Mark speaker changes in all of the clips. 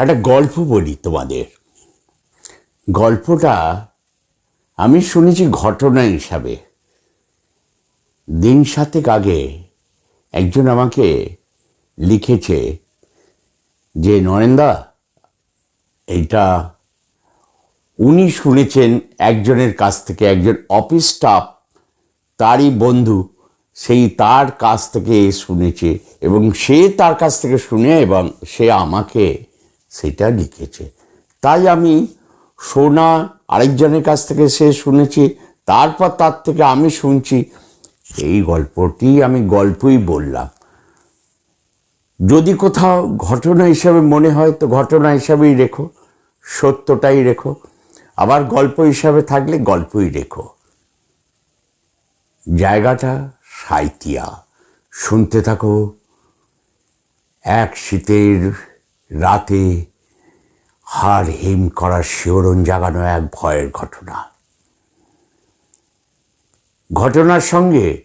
Speaker 1: একটা গল্প বলি তোমাদের। গল্পটা আমি শুনেছি ঘটনা হিসাবে। দিন সাতেক আগে একজন আমাকে লিখেছে যে, নরেন্দা, এইটা উনি শুনেছেন একজনের কাছ থেকে, একজন অফিস স্টাফ, তারই বন্ধু, সেই তার কাছ থেকে শুনেছে এবং সে তার কাছ থেকে শুনে এবং সে আমাকে সেটা লিখেছে। তাই আমি শোনা আরেকজনের কাছ থেকে সে শুনেছি, তারপর তার থেকে আমি শুনছি, এই গল্পটি আমি গল্পই বললাম। যদি কোথাও ঘটনা হিসাবে মনে হয় তো ঘটনা হিসাবেই রেখো, সত্যটাই রেখো, আবার গল্প হিসাবে থাকলে গল্পই রেখো। জায়গাটা সাইতিয়া শুনতে থাকো, এক শীতের রাতে হাড় হিম করার শিহরণ জাগানো এক ভয়ের ঘটনা। ঘটনার সঙ্গে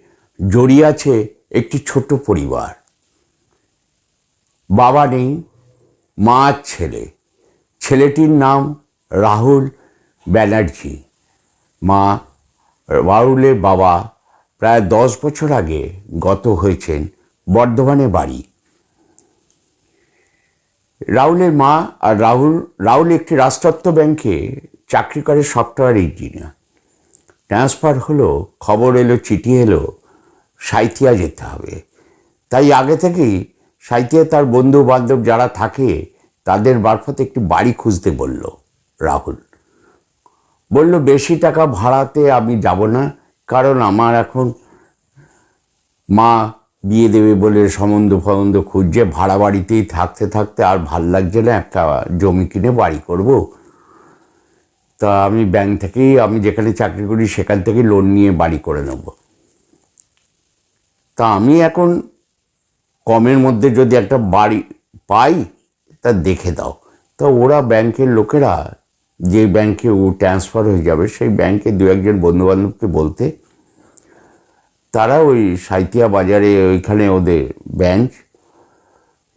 Speaker 1: জড়িয়ে আছে একটি ছোট পরিবার। বাবা নেই, মা, ছেলে। ছেলেটির নাম রাহুল ব্যানার্জি। মা, রাহুলের বাবা প্রায় দশ বছর আগে গত হয়েছেন বর্ধমানে বাড়ি। রাহুলের মা আর রাহুল রাহুল একটি রাষ্ট্রত্ব ব্যাংকে চাকরি করে সফটওয়্যার ইঞ্জিনিয়ার। ট্রান্সফার হলো, খবর এলো, চিঠি এলো, সাইথিয়া যেতে হবে। তাই আগে থেকেই সাইথিয়া তার বন্ধু বান্ধব যারা থাকে, তাদের মারফত একটি বাড়ি খুঁজতে বলল রাহুল। বলল, বেশি টাকা ভাড়াতে আমি যাব না, কারণ আমার এখন মা বিয়ে দেবে বলে সম্বন্ধ ফবন্ধ খুঁজছে, ভাড়া বাড়িতেই থাকতে থাকতে আর ভালো লাগছে না, একটা জমি কিনে বাড়ি করব। তা আমি ব্যাংক থেকেই, আমি যেখানে চাকরি করি সেখান থেকে লোন নিয়ে বাড়ি করে নেব। তা আমি এখন কমের মধ্যে যদি একটা বাড়ি পাই, তা দেখে দাও। তা ওরা ব্যাংকের লোকেরা, যে ব্যাংকে ও ট্রান্সফার হয়ে যাবে, সেই ব্যাংকে দু একজন বন্ধুবান্ধবকে বলতে তারা ওই সাইতিয়া বাজারে ওইখানে ওদের ব্যাংক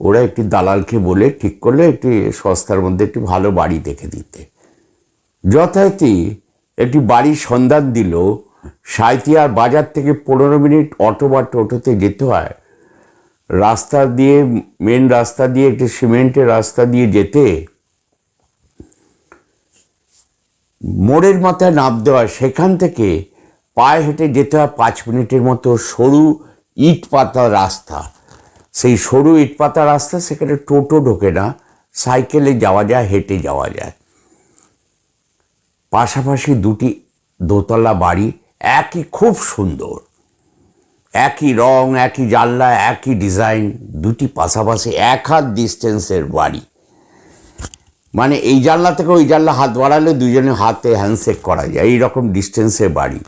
Speaker 1: ওরা একটি দালালকে বলে ঠিক করলে একটি সস্তার মধ্যে একটি ভালো বাড়ি দেখে দিতে। যথারীতি একটি বাড়ির সন্ধান দিল, সাঁইতিয়ার বাজার থেকে পনেরো মিনিট অটো বা টোটোতে যেতে হয়। রাস্তা দিয়ে মেন রাস্তা দিয়ে, একটি সিমেন্টের রাস্তা দিয়ে যেতে মোড়ের মাথায় নাম দেওয়া সেখান থেকে পায়ে হেঁটে যেতে হয় পাঁচ মিনিটের মতো সরু ইট পাতা রাস্তা। সেই সরু ইট পাতা রাস্তা সেখানে টোটো ঢোকে না, সাইকেলে যাওয়া যায়, হেঁটে যাওয়া যায়। পাশাপাশি দুটি দোতলা বাড়ি, একই খুব সুন্দর। একই রং, একই জানলা, একই ডিজাইন, দুটি পাশাপাশি এক হাত ডিস্টেন্সের বাড়ি। মানে এই জানলা থেকে ওই জানলা হাত বাড়ালে দুজনে হাতে হ্যান্ডশেক করা যায়। এইরকম ডিস্টেন্সের বাড়ি।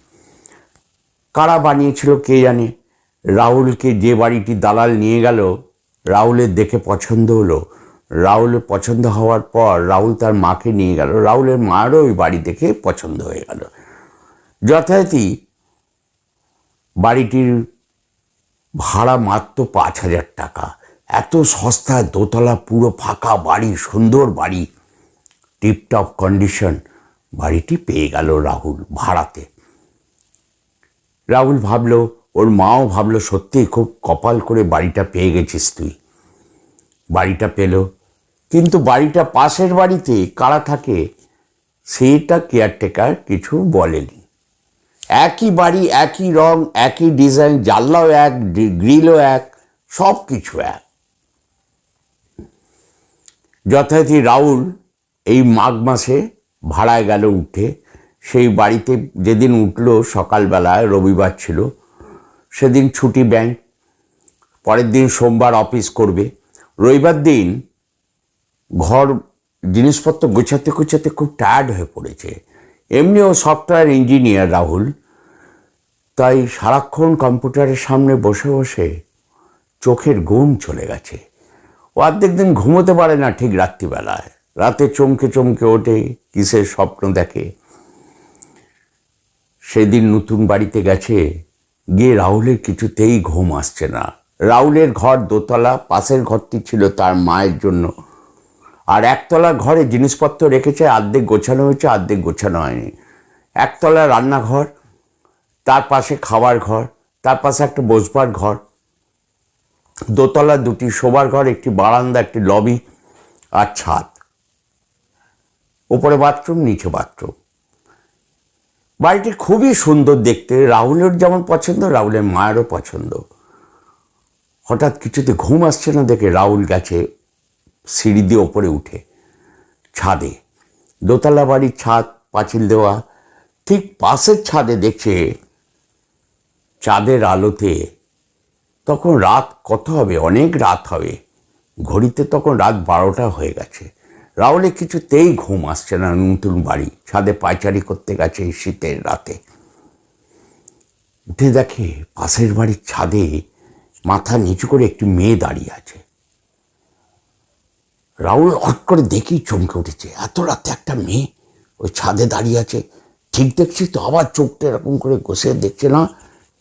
Speaker 1: কারা বানিয়েছিল কে জানে? রাহুলকে যে বাড়িটি দালাল নিয়ে গেল, রাহুলের দেখে পছন্দ হলো। রাহুলের পছন্দ হওয়ার পর রাহুল তার মাকে নিয়ে গেল। রাহুলের মায়েরও ওই বাড়ি দেখে পছন্দ হয়ে গেল। যথারীতি বাড়িটির ভাড়া মাত্র পাঁচ হাজার টাকা। এত সস্তায় দোতলা, পুরো ফাঁকা বাড়ি, সুন্দর বাড়ি। টিপটপ কন্ডিশন বাড়িটি পেয়ে গেল রাহুল ভাড়াতে। রাহুল ভাবলো, ওর মাও ভাবলো, সত্যিই খুব কপাল করে বাড়িটা পেয়ে গেছিস তুই। বাড়িটা পেল। কিন্তু বাড়িটা পাশের বাড়িতে কারা থাকে, সেটা কেয়ারটেকার কিছু বলেনি। একই বাড়ি, একই রং, একই ডিজাইন, জানলাও এক গ্রিলও এক সব কিছু এক। যথারীতি রাহুল এই মাঘ মাসে ভাড়ায় গেল উঠে সেই বাড়িতে যেদিন উঠল সকালবেলায়, রবিবার ছিল, সেদিন ছুটি ব্যাংক পরের দিন সোমবার অফিস করবে। রবিবার দিন ঘর জিনিসপত্র গোছাতে গোছাতে খুব টায়ার্ড হয়ে পড়েছে। এমনিও সফটওয়্যার ইঞ্জিনিয়ার রাহুল, তাই সারাক্ষণ কম্পিউটারের সামনে বসে বসে চোখের ঘুম চলে গেছে। ও অর্ধেক দিন ঘুমোতে পারে না ঠিক রাত্রিবেলায়। রাতে চমকে চমকে ওঠে, কিসের স্বপ্ন দেখে। সেদিন নতুন বাড়িতে গেছে, গিয়ে রাহুলের কিছুতেই ঘুম আসছে না। রাহুলের ঘর দোতলা, পাশের ঘরটি ছিল তার মায়ের জন্য। আর একতলা ঘরে জিনিসপত্র রেখেছে অর্ধেক গোছানো হয়েছে অর্ধেক গোছানো হয়নি। একতলা রান্নাঘর, তার পাশে খাবার ঘর, তার পাশে একটা বসবার ঘর। দোতলা দুটি শোবার ঘর, একটি বারান্দা, একটি লবি আর ছাদ। উপরে বাথরুম, নিচে বাথরুম। বাড়িটি খুবই সুন্দর দেখতে। রাহুলের যেমন পছন্দ, রাহুলের মায়েরও পছন্দ। হঠাৎ কিছুতে ঘুম আসছে না দেখে রাহুল গেছে সিঁড়ি দিয়ে ওপরে উঠে, ছাদে। দোতলা বাড়ির ছাদ, পাঁচিল দেওয়া, ঠিক পাশের ছাদে দেখছে চাঁদের আলোতে তখন রাত কত হবে? অনেক রাত হবে। ঘড়িতে তখন রাত বারোটা হয়ে গেছে। রাহুলে কিছুতেই ঘুম আসছে না নতুন বাড়ি। ছাদে পায়চারি করতে গেছে শীতের রাতে। উঠে দেখে পাশের বাড়ির ছাদে মাথা নিচু করে একটি মেয়ে দাঁড়িয়ে আছে। রাহুল হট করে দেখেই চমকে উঠেছে। এত রাতে একটা মেয়ে ওই ছাদে দাঁড়িয়ে আছে। ঠিক দেখছি তো, আবার চোখটা এরকম করে ঘষে দেখছে না?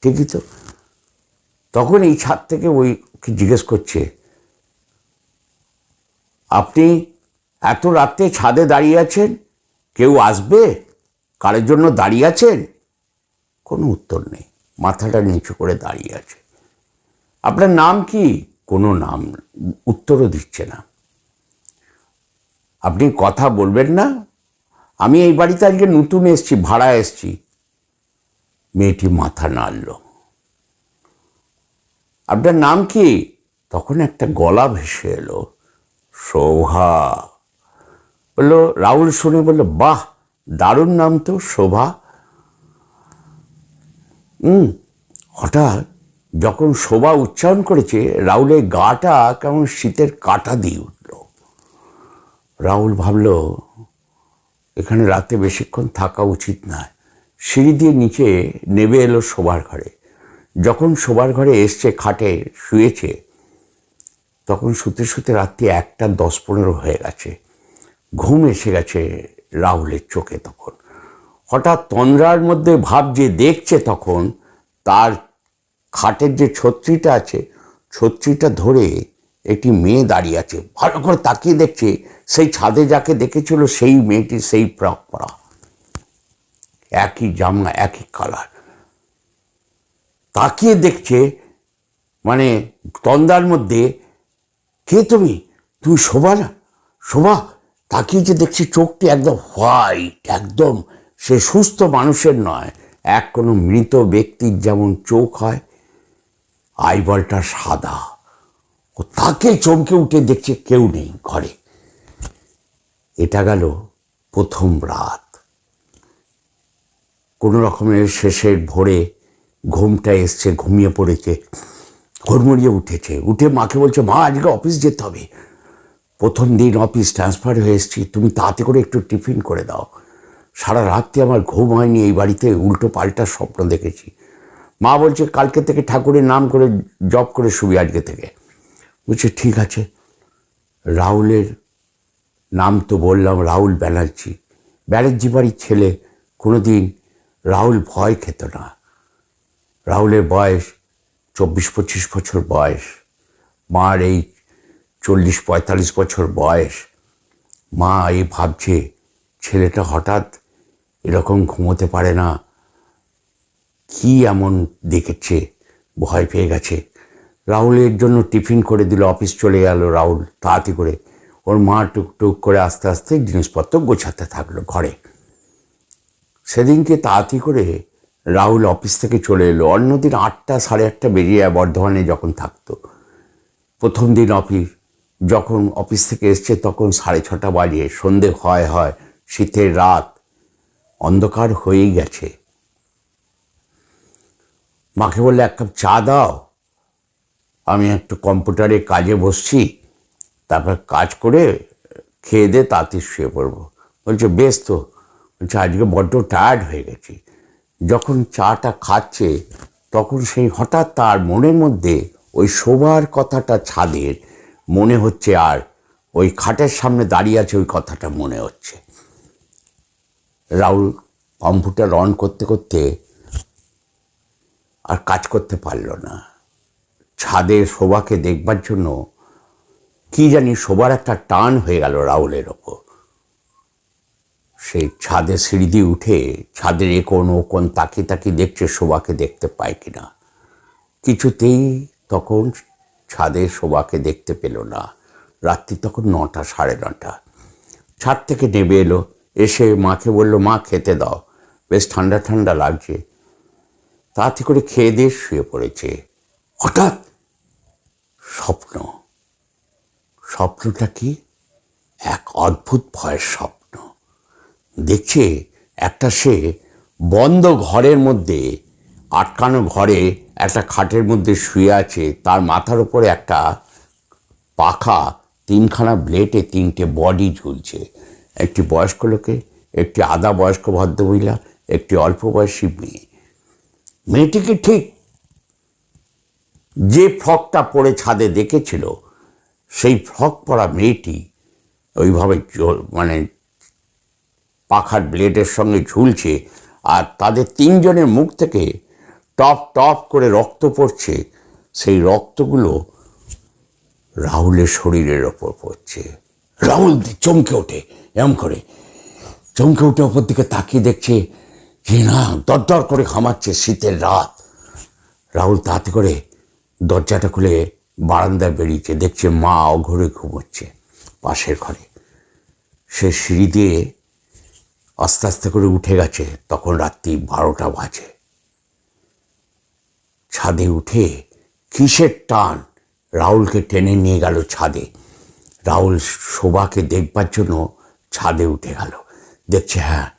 Speaker 1: ঠিকই তো। তখন এই ছাদ থেকে ওই জিজ্ঞেস করছে, আপনি এত রাতে ছাদে দাঁড়িয়ে আছেন? কেউ আসবে? কারের জন্য দাঁড়িয়ে আছেন? কোনো উত্তর নেই। মাথাটা নিচু করে দাঁড়িয়ে আছে। আপনার নাম কি? কোনো নাম, উত্তরও দিচ্ছে না। আপনি কথা বলবেন না? আমি এই বাড়িতে আজকে নতুন এসছি, ভাড়া এসছি। মেয়েটি মাথা নাড়ল। আপনার নাম কি? তখন একটা গলা ভেসে এলো। শোভা বলল, রাহুল শুনে বলল, বাহ, দারুণ নাম তো, শোভা। হুম হঠাৎ যখন শোভা উচ্চারণ করেছে, রাহুলের গাটা কেমন শীতের কাটা দিয়ে উঠল। রাহুল ভাবল, এখানে রাতে বেশিক্ষণ থাকা উচিত নয়। সিঁড়ি দিয়ে নিচে নেবে এলো শোবার ঘরে। যখন শোবার ঘরে এসছে, খাটে শুয়েছে, তখন শুতে শুতে রাত্রি একটা দশ পনেরো হয়ে গেছে। ঘুম এসে গেছে রাহুলের চোখে তখন। হঠাৎ তন্দ্রার মধ্যে ভাব যে দেখছে তখন, তার খাটের যে ছত্রিটা আছে, ছত্রিটা ধরে একটি মেয়ে দাঁড়িয়ে আছে, ভালো করে তাকিয়ে দেখছে, সেই ছাদে যাকে দেখেছিল সেই মেয়েটি সেই ফ্রক পরা। একই জামা, একই কালার তাকিয়ে দেখছে মানে তন্দার মধ্যে, কে তুমি? তুমি শোভা না, শোভা তাকিয়ে যে দেখছি চোখটি একদম হোয়াইট একদম সে সুস্থ মানুষের নয়, এক কোনো মৃত ব্যক্তির যেমন চোখ হয় আইবলটা সাদা। ও তাকে চমকে উঠে দেখছে কেউ নেই ঘরে। এটা গেল প্রথম রাত। কোনো রকমের শেষের ভোরে ঘুমটা এসছে, ঘুমিয়ে পড়েছে, হুড়মুড়িয়ে উঠেছে। উঠে মাকে বলছে, মা, আজকে অফিস যেতে হবে। প্রথম দিন অফিস ট্রান্সফার হয়ে এসেছি, তুমি তাতে করে একটু টিফিন করে দাও। সারা রাত্রি আমার ঘুম হয়নি, এই বাড়িতে উল্টো পাল্টা স্বপ্ন দেখেছি। মা বলছে, কালকে থেকে ঠাকুরের নাম করে জব করে শুবি আজকে থেকে। বলছে, ঠিক আছে। রাহুলের নাম তো বললাম, রাহুল ব্যানার্জি। ব্যানার্জি বাড়ির ছেলে কোনো দিন রাহুল ভয় খেত না। রাহুলের বয়স চব্বিশ পঁচিশ বছর বয়স। মার এই চল্লিশ পঁয়তাল্লিশ বছর বয়স। মা এই ভাবছে, ছেলেটা হঠাৎ এরকম ঘুমোতে পারে না। কি এমন দেখেছে? ভয় পেয়ে গেছে। রাহুলের জন্য টিফিন করে দিল, অফিস চলে গেল রাহুল তাড়াতাড়ি করে। ওর মা টুকটুক করে আস্তে আস্তে জিনিসপত্র গোছাতে থাকল ঘরে। সেদিনকে তাড়াতাড়ি করে রাহুল অফিস থেকে চলে এলো। অন্যদিন আটটা সাড়ে আটটা বেরিয়ে বর্ধমানে যখন থাকতো। প্রথম দিন অফিস যখন অফিস থেকে এসছে তখন সাড়ে ছটা বাজে, সন্ধে হয় হয়, শীতের রাত, অন্ধকার হয়েই গেছে। মাকে বললে, এক কাপ চা দাও, আমি একটু কম্পিউটারে কাজে বসছি, তারপর কাজ করে খেয়ে দে, তাড়াতাড়ি শুয়ে পড়ব। বলছে, বেশ তো। বলছে, আজকে বড্ড টায়ার্ড হয়ে গেছি। যখন চাটা খাচ্ছে, তখন সেই হঠাৎ তার মনের মধ্যে ওই শোবার কথাটা ছাদের মনে হচ্ছে আর ওই খাটের সামনে দাঁড়িয়ে আছে ওই কথাটা মনে হচ্ছে। রাহুল কম্পিউটার অন করতে করতে আর কাজ করতে পারল না। ছাদে শোভাকে দেখবার জন্য কি জানি শোবার একটা টান হয়ে গেল রাহুলের ওপর। সেই ছাদে সিঁড়ি দিয়ে উঠে ছাদের এ কোন ও কোন তাকিয়ে তাকিয়ে দেখছে শোভাকে দেখতে পায় কিনা। কিছুতেই তখন ছাদে শোভাকে দেখতে পেল না। রাত্রি তখন নটা, সাড়ে নটা। ছাদ থেকে নেমে এলো। এসে মাকে বলল, মা, খেতে দাও। বেশ ঠান্ডা ঠান্ডা লাগছে। তাড়াতাড়ি করে খেয়ে দিয়ে শুয়ে পড়েছে। হঠাৎ স্বপ্ন। স্বপ্নটা কি? এক অদ্ভুত ভয়ের স্বপ্ন। দেখছে একটা সে বন্ধ ঘরের মধ্যে আটকানো ঘরে একটা খাটের মধ্যে শুয়ে আছে, তার মাথার উপরে একটা পাখা, তিনখানা ব্লেটে তিনটে বডি ঝুলছে। একটি বয়স্ক লোকে, একটি আধা বয়স্ক ভদ্রমহিলা, একটি অল্প বয়সী মেয়ে। মেয়েটিকে ঠিক যে ফ্রকটা পরে ছাদে দেখেছিল, সেই ফ্রক পরা মেয়েটি ওইভাবে মানে পাখার ব্লেডের সঙ্গে ঝুলছে, আর তাদের তিনজনের মুখ থেকে টপ টপ করে রক্ত পড়ছে, সেই রক্তগুলো রাহুলের শরীরের ওপর পড়ছে। রাহুল চমকে ওঠে এমন করে। চমকে উঠে ওপর দিকে তাকিয়ে দেখছে যে না, দরদর করে ঘামাচ্ছে শীতের রাত। রাহুল তাতে করে দরজাটা খুলে বারান্দায় বেরিয়েছে, দেখছে মা অঘরে ঘুমোচ্ছে পাশের ঘরে। সে সিঁড়ি দিয়ে আস্তে আস্তে করে উঠে গেছে, তখন রাত্রি বারোটা বাজে। ছাদে উঠে কিসের টান? রাহুলকে টেনে নিয়ে গেল ছাদে। রাহুল শোভাকে দেখবার জন্য ছাদে উঠে গেল। দেখছে হ্যাঁ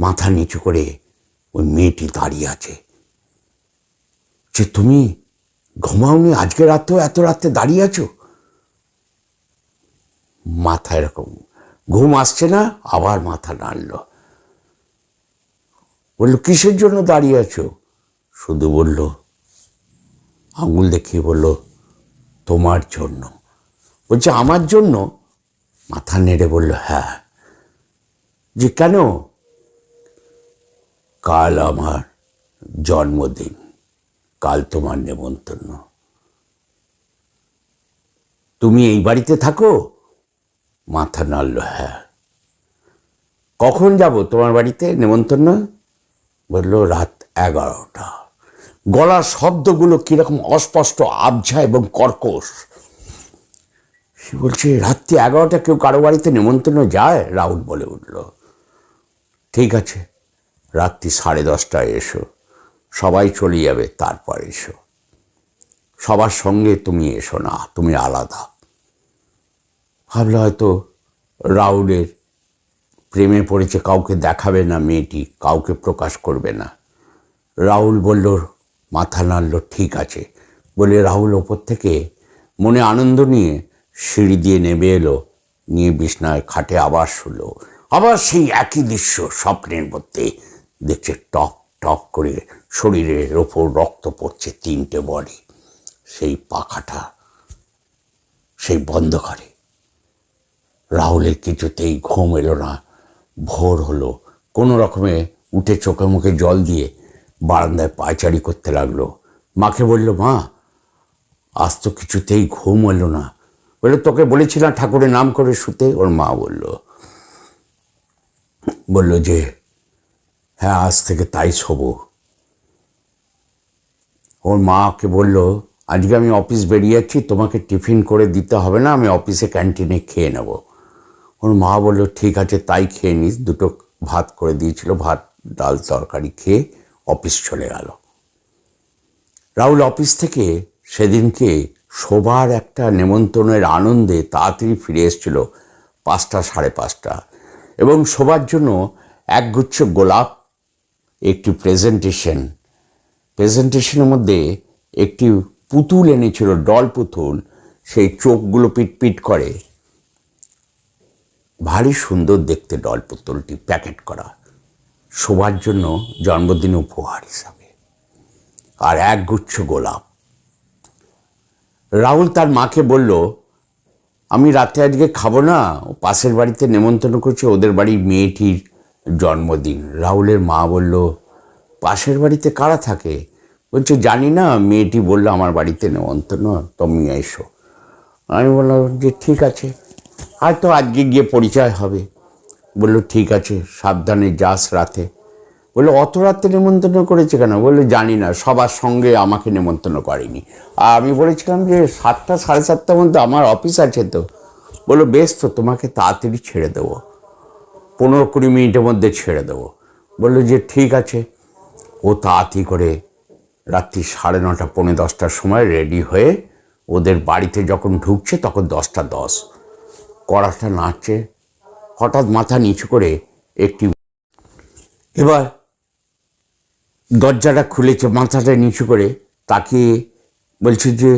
Speaker 1: মাথা নিচু করে ওই মেয়েটি দাঁড়িয়ে আছে। যে তুমি ঘুমাওনি, আজকে রাতেও এত রাতে দাঁড়িয়ে আছো? মাথা এরকম, ঘুম আসছে না, আবার মাথা নাড়ল। বলল, কিসের জন্য দাঁড়িয়ে আছো? শুধু বলল আঙুল দেখিয়ে বলল, তোমার জন্য। বলছে, আমার জন্য? মাথা নেড়ে বলল হ্যাঁ। যে, কেন? কাল আমার জন্মদিন। কাল তোমার নেমন্তন্ন। তুমি এই বাড়িতে থাকো? মাথা নাড়ল হ্যাঁ। কখন যাব তোমার বাড়িতে নেমন্তন্ন? বলল, রাত এগারোটা। গলার শব্দগুলো কীরকম অস্পষ্ট আবঝা এবং কর্কশ। সে বলছে, রাত্রি এগারোটা কেউ কারও বাড়িতে নেমন্তন্ন যায়? রাহুল বলে উঠল, ঠিক আছে, রাত্রি সাড়ে দশটায় এসো, সবাই চলে যাবে, তারপর এসো। সবার সঙ্গে তুমি এসো না, তুমি আলাদা। ভাবলে হয়তো রাউলের প্রেমে পড়েছে, কাউকে দেখাবে না মেয়েটি, কাউকে প্রকাশ করবে না। রাহুল বলল মাথা নাড়ল, ঠিক আছে। বলে রাহুল ওপর থেকে মনে আনন্দ নিয়ে সিঁড়ি দিয়ে নেমে এলো। নিয়ে বিছনায় খাটে আবার শুলো। আবার সেই একই দৃশ্য স্বপ্নের মধ্যে। দেখছে টপ টপ করে শরীরের ওপর রক্ত পড়ছে তিনটে বডি। সেই পাখাটা সেই বন্ধ করে রাহুলের কিছুতেই ঘুম এলো না। ভোর হলো। কোনো রকমে উঠে চোখে মুখে জল দিয়ে বারান্দায় পায়চারি করতে লাগল। মাকে বলল, মা, আজ তো কিছুতেই ঘুম এলো না। বলে, তোকে বলেছিলাম ঠাকুরের নাম করে শুতে। ওর মা বলল বলল যে হ্যাঁ আজ থেকে তাই শোবো। ওর মাকে বলল, আজকে আমি অফিস বেরিয়ে যাচ্ছি, তোমাকে টিফিন করে দিতে হবে না, আমি অফিসে ক্যান্টিনে খেয়ে নেব। ওর মা বলল, ঠিক আছে, তাই খেয়ে নিস। দুটো ভাত করে দিয়েছিল, ভাত, ডাল, তরকারি খেয়ে। অফিস চলে গেল। রাহুল অফিস থেকে সেদিনকে শোবার একটা নেমন্তন্নের আনন্দে তাড়াতাড়ি ফিরে এসেছিল পাঁচটা সাড়ে পাঁচটা এবং শোবার জন্য একগুচ্ছ গোলাপ, একটি প্রেজেন্টেশন। প্রেজেন্টেশনের মধ্যে একটি পুতুল এনেছিল, ডল পুতুল। সেই চোখগুলো পিটপিট করে। ভারী সুন্দর দেখতে ডল পুতুলটি প্যাকেট করা। শোবার জন্য জন্মদিন উপহার হিসাবে। আর এক গুচ্ছ গোলাপ। রাহুল তার মাকে বলল, আমি রাতে আজকে খাব না, ও পাশের বাড়িতে নেমন্তন্ন করছে, ওদের বাড়ির মেয়েটির জন্মদিন। রাহুলের মা বলল, পাশের বাড়িতে কারা থাকে? বলছে, জানি না, মেয়েটি বলল, আমার বাড়িতে নেমন্তন্ন, তুমি এসো। আমি বললাম, যে ঠিক আছে। হয়তো আজকে গিয়ে পরিচয় হবে। বলল, ঠিক আছে, সাবধানে যাস রাতে। বলল, অত রাতে নেমন্তন্ন করেছে কেন? বলল, জানি না, সবার সঙ্গে আমাকে নেমন্তন্ন করেনি। আর আমি বলেছিলাম যে, সাতটা, সাড়ে সাতটার মধ্যে আমার অফিস আছে তো। বলল, বেশ তো, তোমাকে তাড়াতাড়ি ছেড়ে দেবো। পনেরো কুড়ি মিনিটের মধ্যে ছেড়ে দেবো। বলল যে, ঠিক আছে। ও তাড়াতাড়ি করে রাত্রি সাড়ে নটা, পৌনে দশটার সময় রেডি হয়ে ওদের বাড়িতে যখন ঢুকছে তখন দশটা দশ। কড়াটা নাচছে হঠাৎ মাথা নিচু করে একটি এবার দরজাটা খুলেছে মাথাটা নিচু করে তাকিয়ে বলছে যে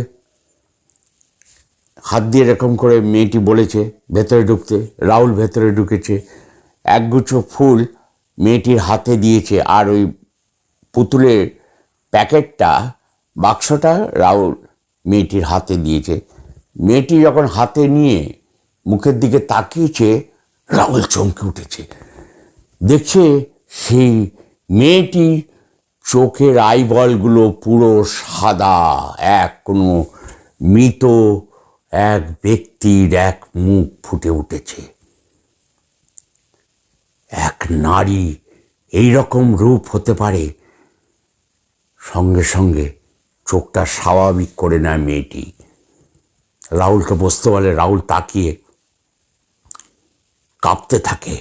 Speaker 1: হাত দিয়ে এরকম করে মেয়েটি বলেছে ভেতরে ঢুকতে রাহুল ভেতরে ঢুকেছে একগুচ্ছ ফুল মেয়েটির হাতে দিয়েছে আর ওই পুতুলের প্যাকেটটা বাক্সটা রাহুল মেয়েটির হাতে দিয়েছে। মেয়েটি যখন হাতে নিয়ে মুখের দিকে তাকিয়েছে রাহুল চমকে উঠেছে। দেখছে সেই মেয়েটি চোখের আইবলগুলো পুরো সাদা, এক কোনো মৃত এক ব্যক্তির এক মুখ ফুটে উঠেছে। এক নারী এই রকম রূপ হতে পারে? সঙ্গে সঙ্গে চোখটা স্বাভাবিক করে নেয় মেয়েটি। রাহুলকে বসতে বলে, রাহুল তাকিয়ে কাঁপতে থাকে।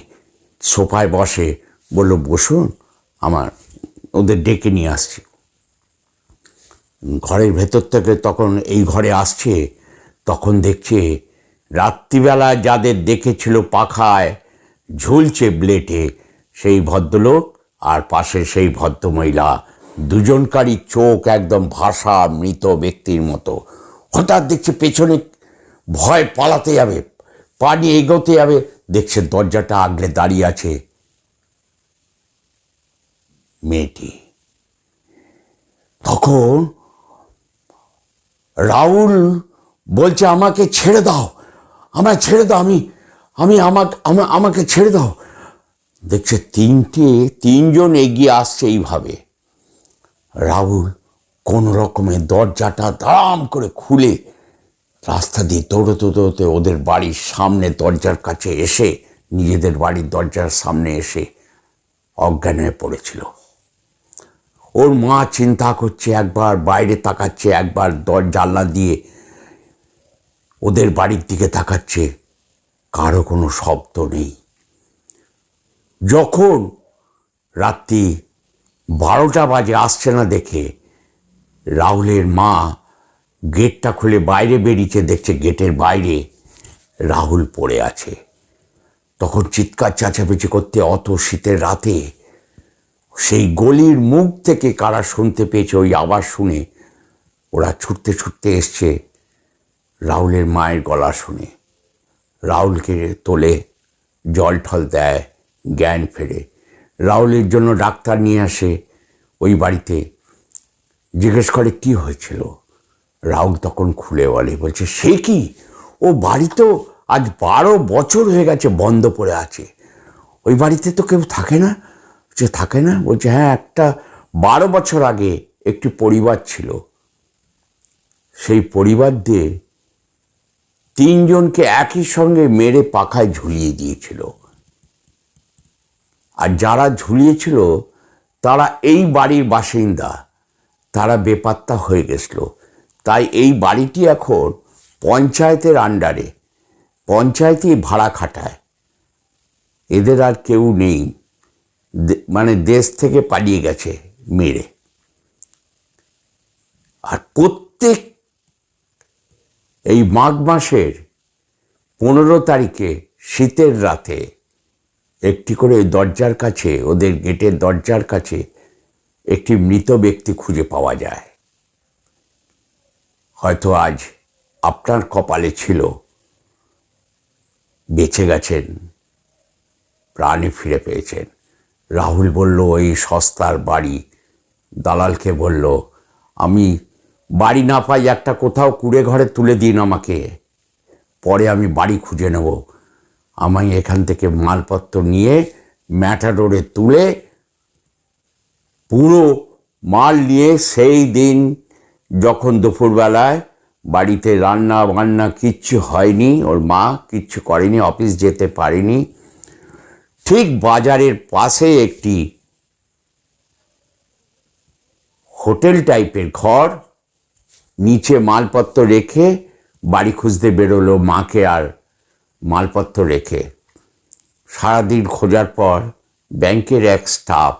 Speaker 1: সোফায় বসে বলল, বসুন, আমার ওদের ডেকে নিয়ে আসছি। ঘরের ভেতর থেকে তখন এই ঘরে আসছে, তখন দেখছে রাত্রিবেলা যাদের দেখেছিল পাখায় ঝুলছে ব্লেটে, সেই ভদ্রলোক আর পাশে সেই ভদ্রমহিলা, দুজনকারই চোখ একদম ভাষা মৃত ব্যক্তির মতো। হঠাৎ দেখছে পেছনে ভয় পালাতে যাবে পানি এগোতে যাবে দেখছে দরজাটা আগলে দাঁড়িয়ে আছে মেয়েটি। তখন রাহুল বলছে, আমাকে ছেড়ে দাও, আমায় ছেড়ে দাও, আমি আমি আমাকে আমাকে ছেড়ে দাও। দেখছে তিনটে, তিনজন এগিয়ে আসছে এইভাবে। রাহুল কোন রকমে দরজাটা দাম করে খুলে রাস্তা দিয়ে দৌড়তে দৌড়তে ওদের বাড়ির সামনে দরজার কাছে এসে, নিজেদের বাড়ির দরজার সামনে এসে অজ্ঞান হয়ে পড়েছিল। ওর মা চিন্তা করছে, একবার বাইরে তাকাচ্ছে, একবার দর, জানলা দিয়ে ওদের বাড়ির দিকে তাকাচ্ছে। কারও কোনো শব্দ নেই। যখন রাত্রি বারোটা বাজে, আসছে না দেখে, রাহুলের মা গেটটা খুলে বাইরে বেরিয়েছে, দেখছে গেটের বাইরে রাহুল পড়ে আছে। তখন চিৎকার চেঁচামেচি করতে অত শীতের রাতে সেই গলির মুখ থেকে কারা শুনতে পেয়েছে ওই আওয়াজ শুনে ওরা ছুটতে ছুটতে এসছে রাহুলের মায়ের গলা শুনে। রাহুলকে তোলে, জল ঠল দেয়, জ্ঞান ফেরে। রাহুলের জন্য ডাক্তার নিয়ে আসে ওই বাড়িতে, জিজ্ঞেস করে কি হয়েছিল? রাহুল তখন খুলে বলে, বলছে, সে কি? ও বাড়ি তো আজ বারো বছর হয়ে গেছে বন্ধ পড়ে আছে। ওই বাড়িতে তো কেউ থাকে না? যে থাকে না? বলছে হ্যাঁ একটা বারো বছর আগে একটি পরিবার ছিল। সেই পরিবার দিয়ে তিনজনকে একই সঙ্গে মেরে পাখায় ঝুলিয়ে দিয়েছিল। আর যারা ঝুলিয়েছিল, তারা এই বাড়ির বাসিন্দা। তারা বেপাত্তা হয়ে গেছিল। তাই এই বাড়িটি এখন পঞ্চায়েতের আন্ডারে পঞ্চায়েতই ভাড়া খাটায়। এদের আর কেউ নেই। মানে দেশ থেকে পালিয়ে গেছে মেরে। আর প্রত্যেক এই মাঘ মাসের পনেরো তারিখে শীতের রাতে একটি করে দরজার কাছে, ওদের গেটের দরজার কাছে একটি মৃত ব্যক্তি খুঁজে পাওয়া যায়। হয়তো আজ আপনার কপালে ছিল। বেঁচে গেছেন, প্রাণে ফিরে পেয়েছেন। রাহুল বলল, ওই সস্তার বাড়ি। দালালকে বলল, আমি বাড়ি না পাই, একটা কোথাও কুড়ে ঘরে তুলে দিন আমাকে। পরে আমি বাড়ি খুঁজে নেব। আমি এখান থেকে মালপত্র নিয়ে ম্যাটাডোরে তুলে পুরো মাল নিয়ে সেই দিন যখন দুপুরবেলায় বাড়িতে রান্না বান্না কিচ্ছু হয়নি, ওর মা কিচ্ছু করেনি, অফিস যেতে পারেনি, ঠিক বাজারের পাশে একটি হোটেল টাইপের ঘর, নিচে মালপত্র রেখে বাড়ি খুঁজতে বেরোলো মাকে আর মালপত্র রেখে। সারাদিন খোঁজার পর ব্যাংকের এক স্টাফ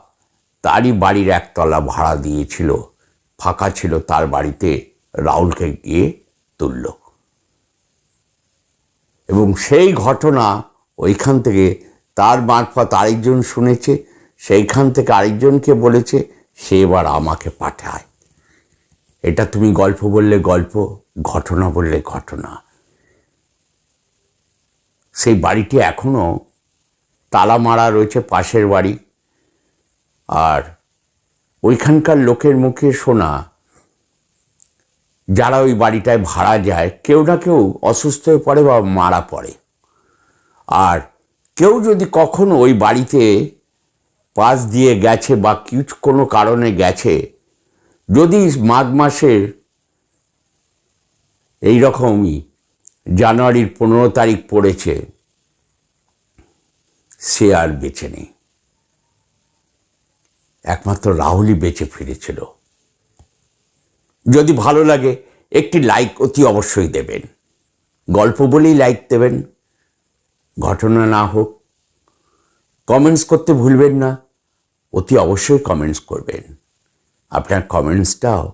Speaker 1: তারই বাড়ির একতলা ভাড়া দিয়েছিল। ফাঁকা ছিল তার বাড়িতে, রাহুলকে গিয়ে তুলল। এবং সেই ঘটনা ওইখান থেকে তার মারফত আরেকজন শুনেছে, সেইখান থেকে আরেকজনকে বলেছে, সে এবার আমাকে পাঠায়। এটা তুমি গল্প বললে গল্প, ঘটনা বললে ঘটনা। সেই বাড়িটি এখনও তালা মারা রয়েছে পাশের বাড়ি। আর ওইখানকার লোকের মুখে শোনা, যারা ওই বাড়িটায় ভাড়া যায়, কেউ না কেউ অসুস্থ হয়ে পড়ে বা মারা পড়ে। আর কেউ যদি কখনো ওই বাড়িতে পাশ দিয়ে গেছে বা কিছু কোনো কারণে গেছে, যদি মাঘ মাসের এই রকমই জানুয়ারির পনেরো তারিখ পড়েছে, সে আর বেছে নেই। একমাত্র রাহুলই বেঁচে ফিরেছিল। যদি ভালো লাগে, একটি লাইক অতি অবশ্যই দেবেন। গল্প বলেই লাইক দেবেন। ঘটনা না হোক কমেন্টস করতে ভুলবেন না, অতি অবশ্যই কমেন্টস করবেন। আপনার কমেন্টসটাও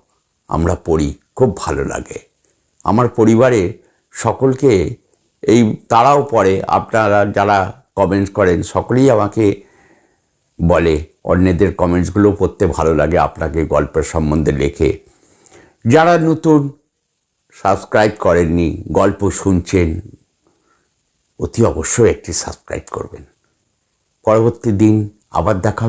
Speaker 1: আমরা পড়ি, খুব ভালো লাগে। আমার পরিবারে সকলকে এই তারাও পড়ে, আপনারা যারা কমেন্টস করেন, সকলেই আমাকে বলে অন্যদের কমেন্টসগুলো পড়তে ভালো লাগে আপনাকে গল্পের সম্বন্ধে লেখে। যারা নতুন সাবস্ক্রাইব করেননি, গল্প শুনছেন, অতি অবশ্যই একটি সাবস্ক্রাইব করবেন। পরবর্তী দিন আবার দেখা